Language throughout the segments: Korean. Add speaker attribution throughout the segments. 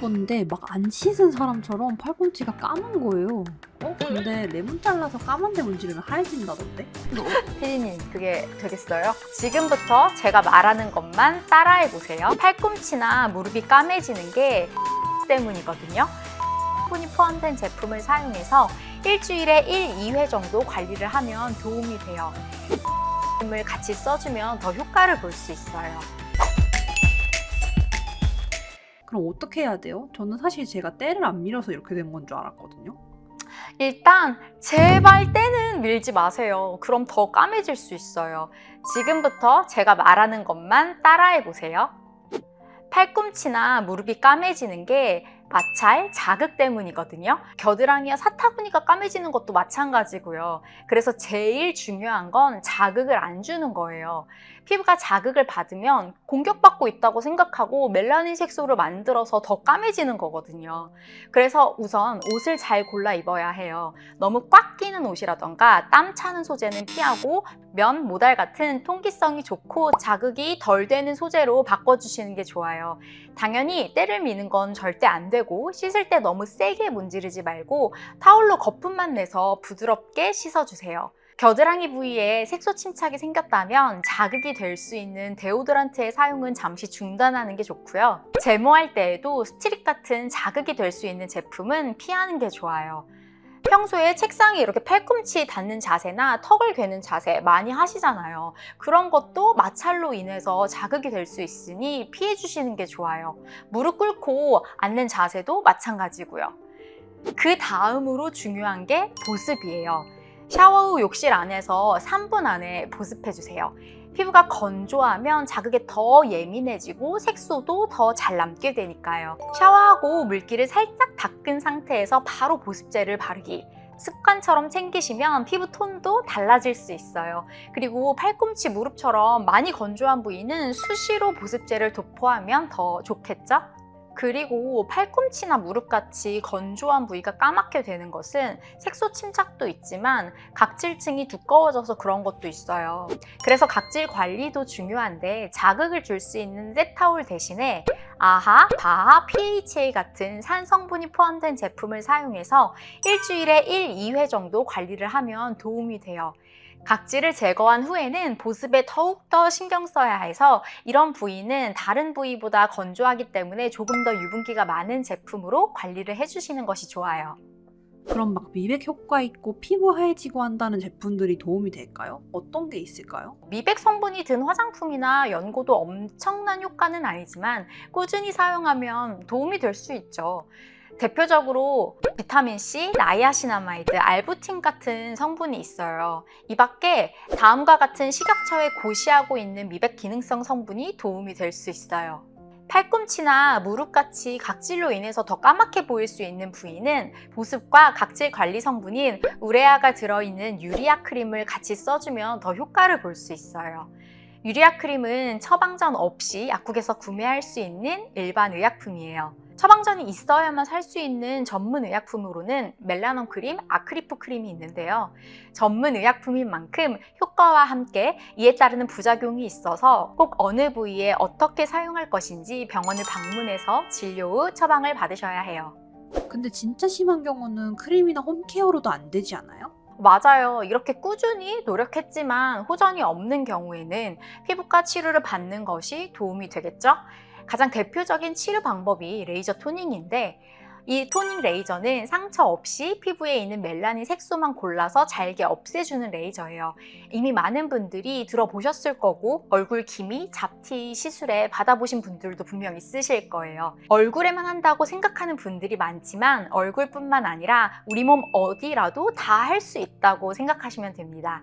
Speaker 1: 보는데 막 안 씻은 사람처럼 팔꿈치가 까만 거예요. 어? 근데 레몬 잘라서 까만 데 문지르면 하얘진다던데?
Speaker 2: 피디님, 그게 되겠어요? 지금부터 제가 말하는 것만 따라해 보세요. 팔꿈치나 무릎이 까매지는 게 때문이거든요. 폰이 포함된 제품을 사용해서 일주일에 1, 2회 정도 관리를 하면 도움이 돼요. 제품을 같이 써주면 더 효과를 볼 수 있어요.
Speaker 1: 그럼 어떻게 해야 돼요? 저는 사실 제가 때를 안 밀어서 이렇게 된 건 줄 알았거든요.
Speaker 2: 일단 제발 때는 밀지 마세요. 그럼 더 까매질 수 있어요. 지금부터 제가 말하는 것만 따라해 보세요. 팔꿈치나 무릎이 까매지는 게 마찰, 자극 때문이거든요. 겨드랑이와 사타구니가 까매지는 것도 마찬가지고요. 그래서 제일 중요한 건 자극을 안 주는 거예요. 피부가 자극을 받으면 공격받고 있다고 생각하고 멜라닌 색소를 만들어서 더 까매지는 거거든요. 그래서 우선 옷을 잘 골라 입어야 해요. 너무 꽉 끼는 옷이라던가 땀 차는 소재는 피하고 면, 모달 같은 통기성이 좋고 자극이 덜 되는 소재로 바꿔주시는 게 좋아요. 당연히 때를 미는 건 절대 안 되고 씻을 때 너무 세게 문지르지 말고 타올로 거품만 내서 부드럽게 씻어주세요. 겨드랑이 부위에 색소 침착이 생겼다면 자극이 될 수 있는 데오드란트의 사용은 잠시 중단하는 게 좋고요. 제모할 때에도 스트릭 같은 자극이 될 수 있는 제품은 피하는 게 좋아요. 평소에 책상에 이렇게 팔꿈치 닿는 자세나 턱을 괴는 자세 많이 하시잖아요. 그런 것도 마찰로 인해서 자극이 될 수 있으니 피해 주시는 게 좋아요. 무릎 꿇고 앉는 자세도 마찬가지고요. 그 다음으로 중요한 게 보습이에요. 샤워 후 욕실 안에서 3분 안에 보습해 주세요. 피부가 건조하면 자극에 더 예민해지고 색소도 더 잘 남게 되니까요. 샤워하고 물기를 살짝 닦은 상태에서 바로 보습제를 바르기. 습관처럼 챙기시면 피부 톤도 달라질 수 있어요. 그리고 팔꿈치, 무릎처럼 많이 건조한 부위는 수시로 보습제를 도포하면 더 좋겠죠? 그리고 팔꿈치나 무릎같이 건조한 부위가 까맣게 되는 것은 색소 침착도 있지만 각질층이 두꺼워져서 그런 것도 있어요. 그래서 각질 관리도 중요한데 자극을 줄 수 있는 셋타올 대신에 아하, 바하, PHA 같은 산 성분이 포함된 제품을 사용해서 일주일에 1, 2회 정도 관리를 하면 도움이 돼요. 각질을 제거한 후에는 보습에 더욱더 신경 써야 해서 이런 부위는 다른 부위보다 건조하기 때문에 조금 더 유분기가 많은 제품으로 관리를 해주시는 것이 좋아요.
Speaker 1: 그럼 막 미백 효과 있고 피부 하얘지고 한다는 제품들이 도움이 될까요? 어떤 게 있을까요?
Speaker 2: 미백 성분이 든 화장품이나 연고도 엄청난 효과는 아니지만 꾸준히 사용하면 도움이 될 수 있죠. 대표적으로 비타민C, 나이아시나마이드, 알부틴 같은 성분이 있어요. 이 밖에 다음과 같은 식약처에 고시하고 있는 미백 기능성 성분이 도움이 될 수 있어요. 팔꿈치나 무릎같이 각질로 인해서 더 까맣게 보일 수 있는 부위는 보습과 각질 관리 성분인 우레아가 들어있는 유리아 크림을 같이 써주면 더 효과를 볼 수 있어요. 유리아 크림은 처방전 없이 약국에서 구매할 수 있는 일반 의약품이에요. 처방전이 있어야만 살 수 있는 전문 의약품으로는 멜라논 크림, 아크리프 크림이 있는데요. 전문 의약품인 만큼 효과와 함께 이에 따르는 부작용이 있어서 꼭 어느 부위에 어떻게 사용할 것인지 병원을 방문해서 진료 후 처방을 받으셔야 해요.
Speaker 1: 근데 진짜 심한 경우는 크림이나 홈케어로도 안 되지 않아요?
Speaker 2: 맞아요. 이렇게 꾸준히 노력했지만 호전이 없는 경우에는 피부과 치료를 받는 것이 도움이 되겠죠? 가장 대표적인 치료 방법이 레이저 토닝인데 이 토닝 레이저는 상처 없이 피부에 있는 멜라닌 색소만 골라서 잘게 없애주는 레이저예요. 이미 많은 분들이 들어보셨을 거고 얼굴 기미, 잡티 시술에 받아보신 분들도 분명 있으실 거예요. 얼굴에만 한다고 생각하는 분들이 많지만 얼굴뿐만 아니라 우리 몸 어디라도 다 할 수 있다고 생각하시면 됩니다.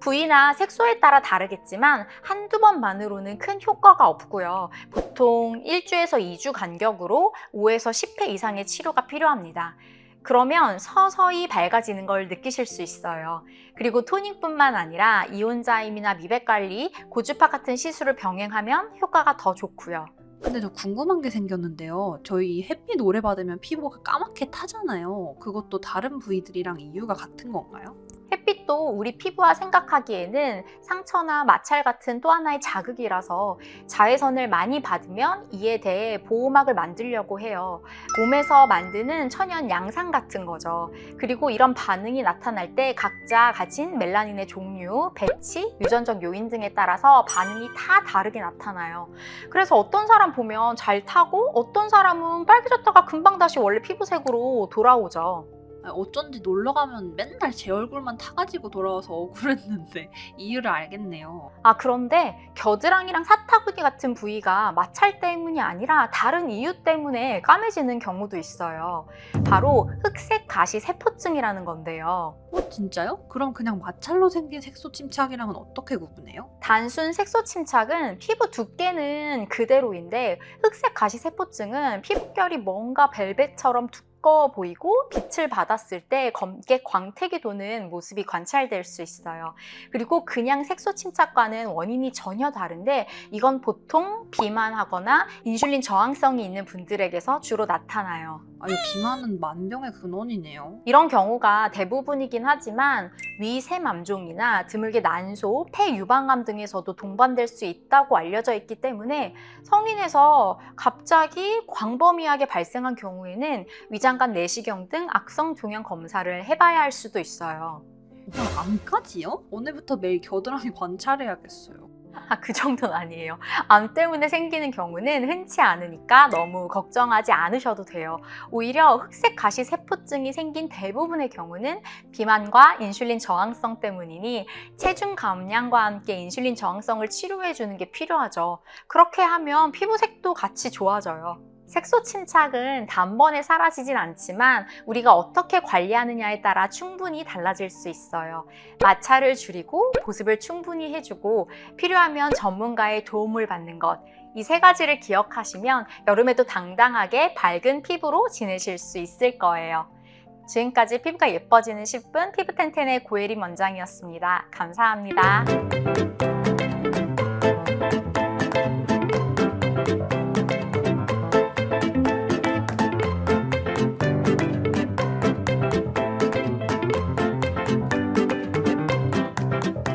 Speaker 2: 부위나 색소에 따라 다르겠지만 한두 번만으로는 큰 효과가 없고요. 보통 1주에서 2주 간격으로 5에서 10회 이상의 치료가 필요합니다. 그러면 서서히 밝아지는 걸 느끼실 수 있어요. 그리고 토닝뿐만 아니라 이온자임이나 미백 관리, 고주파 같은 시술을 병행하면 효과가 더 좋고요.
Speaker 1: 근데 저 궁금한 게 생겼는데요. 저희 햇빛 오래 받으면 피부가 까맣게 타잖아요. 그것도 다른 부위들이랑 이유가 같은 건가요?
Speaker 2: 햇빛도 우리 피부와 생각하기에는 상처나 마찰 같은 또 하나의 자극이라서 자외선을 많이 받으면 이에 대해 보호막을 만들려고 해요. 몸에서 만드는 천연 양산 같은 거죠. 그리고 이런 반응이 나타날 때 각자 가진 멜라닌의 종류, 배치, 유전적 요인 등에 따라서 반응이 다 다르게 나타나요. 그래서 어떤 사람 보면 잘 타고 어떤 사람은 빨개졌다가 금방 다시 원래 피부색으로 돌아오죠.
Speaker 1: 아, 어쩐지 놀러 가면 맨날 제 얼굴만 타가지고 돌아와서 억울했는데 이유를 알겠네요.
Speaker 2: 아, 그런데 겨드랑이랑 사타구니 같은 부위가 마찰 때문이 아니라 다른 이유 때문에 까매지는 경우도 있어요. 바로 흑색 가시 세포증이라는 건데요.
Speaker 1: 어 진짜요? 그럼 그냥 마찰로 생긴 색소 침착이랑은 어떻게 구분해요?
Speaker 2: 단순 색소 침착은 피부 두께는 그대로인데 흑색 가시 세포증은 피부결이 뭔가 벨벳처럼 두 꺼워 보이고 빛을 받았을 때 검게 광택이 도는 모습이 관찰될 수 있어요. 그리고 그냥 색소 침착과는 원인이 전혀 다른데 이건 보통 비만하거나 인슐린 저항성이 있는 분들에게서 주로 나타나요.
Speaker 1: 아유 비만은 만병의 근원이네요.
Speaker 2: 이런 경우가 대부분이긴 하지만 위세맘종이나 드물게 난소, 폐유방암 등에서도 동반될 수 있다고 알려져 있기 때문에 성인에서 갑자기 광범위하게 발생한 경우에는 위장 관 내시경 등 악성 종양 검사를 해봐야 할 수도 있어요.
Speaker 1: 그럼 암까지요? 오늘부터 매일 겨드랑이 관찰해야겠어요.
Speaker 2: 아, 그 정도는 아니에요. 암 때문에 생기는 경우는 흔치 않으니까 너무 걱정하지 않으셔도 돼요. 오히려 흑색 가시 세포증이 생긴 대부분의 경우는 비만과 인슐린 저항성 때문이니 체중 감량과 함께 인슐린 저항성을 치료해 주는 게 필요하죠. 그렇게 하면 피부색도 같이 좋아져요. 색소 침착은 단번에 사라지진 않지만 우리가 어떻게 관리하느냐에 따라 충분히 달라질 수 있어요. 마찰을 줄이고 보습을 충분히 해주고 필요하면 전문가의 도움을 받는 것. 이 세 가지를 기억하시면 여름에도 당당하게 밝은 피부로 지내실 수 있을 거예요. 지금까지 피부가 예뻐지는 10분 피부텐텐의 고혜림 원장이었습니다. 감사합니다.